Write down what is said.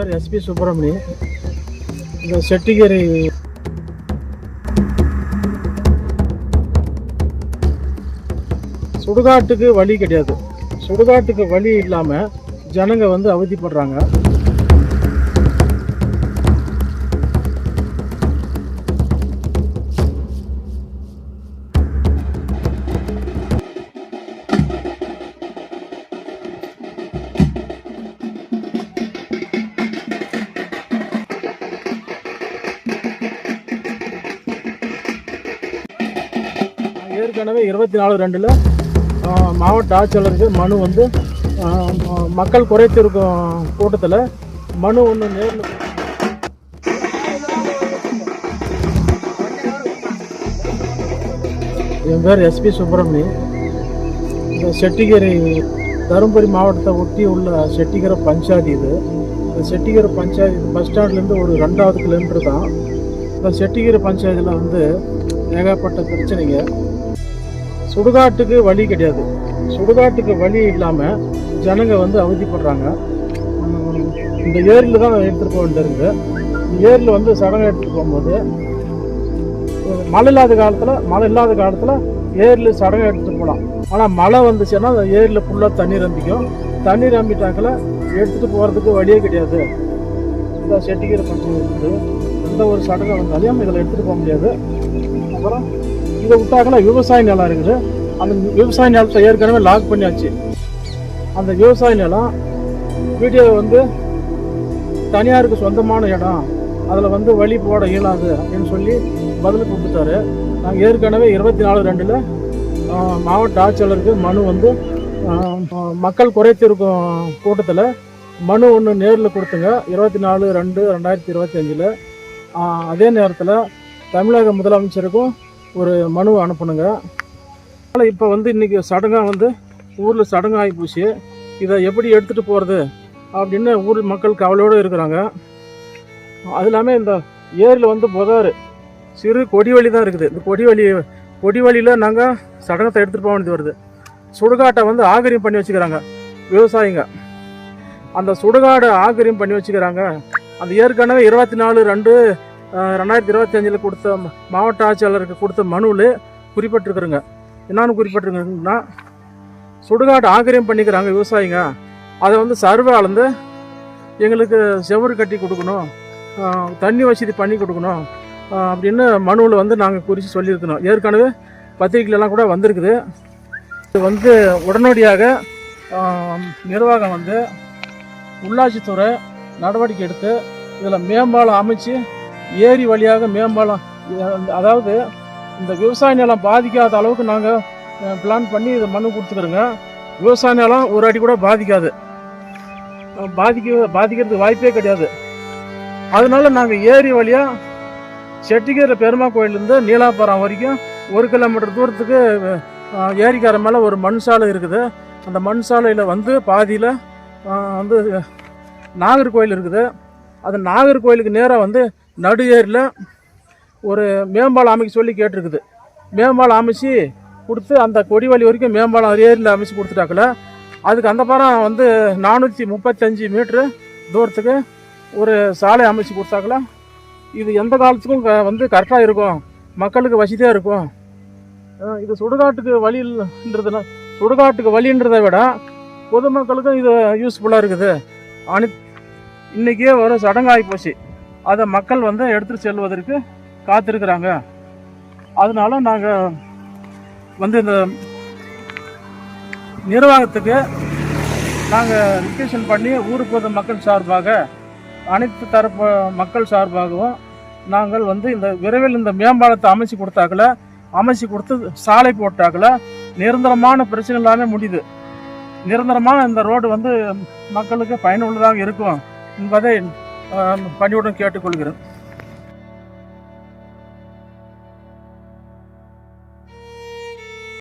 பேர் எஸ்பி சுப்பிரமணி. இந்த செட்டிகேரி சுடுகாட்டுக்கு வழி கிடையாது. சுடுகாட்டுக்கு வழி இல்லாமல் ஜனங்க வந்து அவதிப்படுறாங்க. ஏற்கனவே இருபத்தி நாலு ரெண்டில் மாவட்ட ஆட்சியாளருக்கு மனு வந்து மக்கள் குறைத்திருக்கும் கூட்டத்தில் மனு ஒன்று நேரில் என் பேர் எஸ்பி சுப்பிரமணி. இந்த செட்டிகேரி தருமபுரி மாவட்டத்தை ஒட்டி உள்ள செட்டிகரை பஞ்சாயத்து இது. இந்த செட்டிகரை பஞ்சாயத்து பஸ் ஸ்டாண்ட்லேருந்து ஒரு ரெண்டாவது கிலோமீட்டர் தான். இந்த செட்டிகரை பஞ்சாயத்தில் வந்து ஏகப்பட்ட பிரச்சனைங்க. சுடுகாட்டுக்கு வழி கிடையாது. சுடுகாட்டுக்கு வழி இல்லாமல் ஜனங்க வந்து அவதிப்படுறாங்க. இந்த ஏரியில் தான் எடுத்துகிட்டு போக வேண்டியிருக்கு. இந்த ஏரியில் வந்து சடங்கு எடுத்துகிட்டு போகும்போது மழை இல்லாத காலத்தில் மழை இல்லாத காலத்தில் ஏரியில் சடங்கு எடுத்துகிட்டு போகலாம். ஆனால் மழை வந்துச்சுன்னா அந்த ஏரியில் ஃபுல்லாக தண்ணி ரம்பிக்கும் தண்ணி ரம்பிட்டாக்கில் எடுத்துகிட்டு போகிறதுக்கு வழியே கிடையாது. இந்த செட்டிக்கிற பஞ்சம் எந்த ஒரு சடங்கு வந்தாலையும் இதில் எடுத்துகிட்டு போக முடியாது. அப்புறம் இதை விட்டாக்கல விவசாய நிலம் இருக்குது. அந்த விவசாய நிலத்தை ஏற்கனவே லாக் பண்ணியாச்சு. அந்த விவசாய நிலம் வீடியோ வந்து தனியாருக்கு சொந்தமான இடம். அதில் வந்து வழி போட இயலாது அப்படின்னு சொல்லி பதில் கொடுத்துட்டாரு. நாங்கள் ஏற்கனவே இருபத்தி நாலு ரெண்டில் மாவட்ட ஆட்சியாளருக்கு மனு வந்து மக்கள் குறைத்திருக்கும் கூட்டத்தில் மனு ஒன்று நேரில் கொடுத்துங்க. இருபத்தி நாலு ரெண்டு ரெண்டாயிரத்தி இருபத்தி அஞ்சில் அதே நேரத்தில் தமிழக முதலமைச்சருக்கும் ஒரு மனு அனுப்பணுங்க. அதனால் இப்போ வந்து இன்றைக்கி சடங்காக வந்து ஊரில் சடங்கு ஆகிப்போச்சு போச்சு. இதை எப்படி எடுத்துகிட்டு போகிறது அப்படின்னு ஊர் மக்கள் கவலையோடு இருக்கிறாங்க. அது இல்லாமல் இந்த ஏரியில் வந்து புதார் சிறு கொடிவழி தான் இருக்குது. இந்த கொடிவழி கொடிவழியில் நாங்கள் சடங்கத்தை எடுத்துகிட்டு போக வேண்டியது வருது. சுடுகாட்டை வந்து ஆகரியம் பண்ணி வச்சுக்கிறாங்க விவசாயிங்க. அந்த சுடுகாடை ஆகரியம் பண்ணி வச்சுக்கிறாங்க. அந்த ஏற்கனவே இருபத்தி நாலு ரெண்டு ரெண்டாயிரத்தி இருபத்தி அஞ்சில் கொடுத்த மாவட்ட ஆட்சியாளருக்கு கொடுத்த மனுவில் குறிப்பிட்டிருக்குறங்க. என்னென்னு குறிப்பிட்டிருக்குன்னா சுடுகாடு ஆக்கிரியம் பண்ணிக்கிறாங்க விவசாயிங்க. அதை வந்து சர்வே அளந்து எங்களுக்கு செவரு கட்டி கொடுக்கணும் தண்ணி வசதி பண்ணி கொடுக்கணும் அப்படின்னு மனுவில் வந்து நாங்கள் குறித்து சொல்லியிருக்கணும். ஏற்கனவே பத்திரிக்கையிலலாம் கூட வந்திருக்குது. இது வந்து உடனடியாக நிர்வாகம் வந்து உள்ளாட்சித்துறை நடவடிக்கை எடுத்து இதில் மேம்பாலம் அமைச்சு ஏரி வழியாக மேம்பாலம் அதாவது இந்த விவசாய நிலம் பாதிக்காத அளவுக்கு நாங்கள் பிளான் பண்ணி இதை மனு கொடுத்துக்கிறோங்க. விவசாய நிலம் ஒரு அடி கூட பாதிக்காது. பாதிக்க பாதிக்கிறதுக்கு வாய்ப்பே கிடையாது. அதனால நாங்கள் ஏரி வழியாக செட்டிக்கிற பெருமா கோயிலேருந்து நீலாபுரம் வரைக்கும் ஒரு கிலோமீட்டர் தூரத்துக்கு ஏரிக்கார மேலே ஒரு மண் சாலை இருக்குது. அந்த மண் சாலையில் வந்து பாதியில் வந்து நாகர்கோயில் இருக்குது. அது நாகர்கோயிலுக்கு நேராக வந்து நடு ஏரியில் ஒரு மேம்பாலம் அமைக்க சொல்லி கேட்டிருக்குது. மேம்பாலம் அமைச்சு கொடுத்து அந்த கொடிவழி வரைக்கும் மேம்பாலம் ஏரியில் அமைச்சு கொடுத்துட்டாக்கல. அதுக்கு அந்த பாரம் வந்து நானூற்றி முப்பத்தஞ்சு மீட்ரு தூரத்துக்கு ஒரு சாலை அமைச்சு கொடுத்தாக்கல. இது எந்த காலத்துக்கும் க- வந்து கரெக்டாக இருக்கும். மக்களுக்கு வசதியாக இருக்கும். இது சுடுகாட்டுக்கு வழின்றதுல சுடுகாட்டுக்கு வழின்றதை விட பொதுமக்களுக்கும் இது யூஸ்ஃபுல்லாக இருக்குது. அனு இன்றைக்கே ஒரு சடங்காகி போச்சு. அதை மக்கள் வந்து எடுத்துகிட்டு செல்வதற்கு காத்திருக்கிறாங்க. அதனால நாங்கள் வந்து இந்த நிர்வாகத்துக்கு நாங்கள் ரிக்வேஷன் பண்ணி ஊருக்கு வந்த மக்கள் சார்பாக அனைத்து தரப்பு மக்கள் சார்பாகவும் நாங்கள் வந்து இந்த விரைவில் இந்த மேம்பாலத்தை அமைச்சு கொடுத்தாக்கல அமைச்சு கொடுத்து சாலை போட்டாக்கல. நிரந்தரமான பிரச்சனை இல்லாமல் முடியுது. நிரந்தரமான இந்த ரோடு வந்து மக்களுக்கு பயனுள்ளதாக இருக்கும் என்பதை பணியுடன் கேட்டுக்கொள்கிறேன்.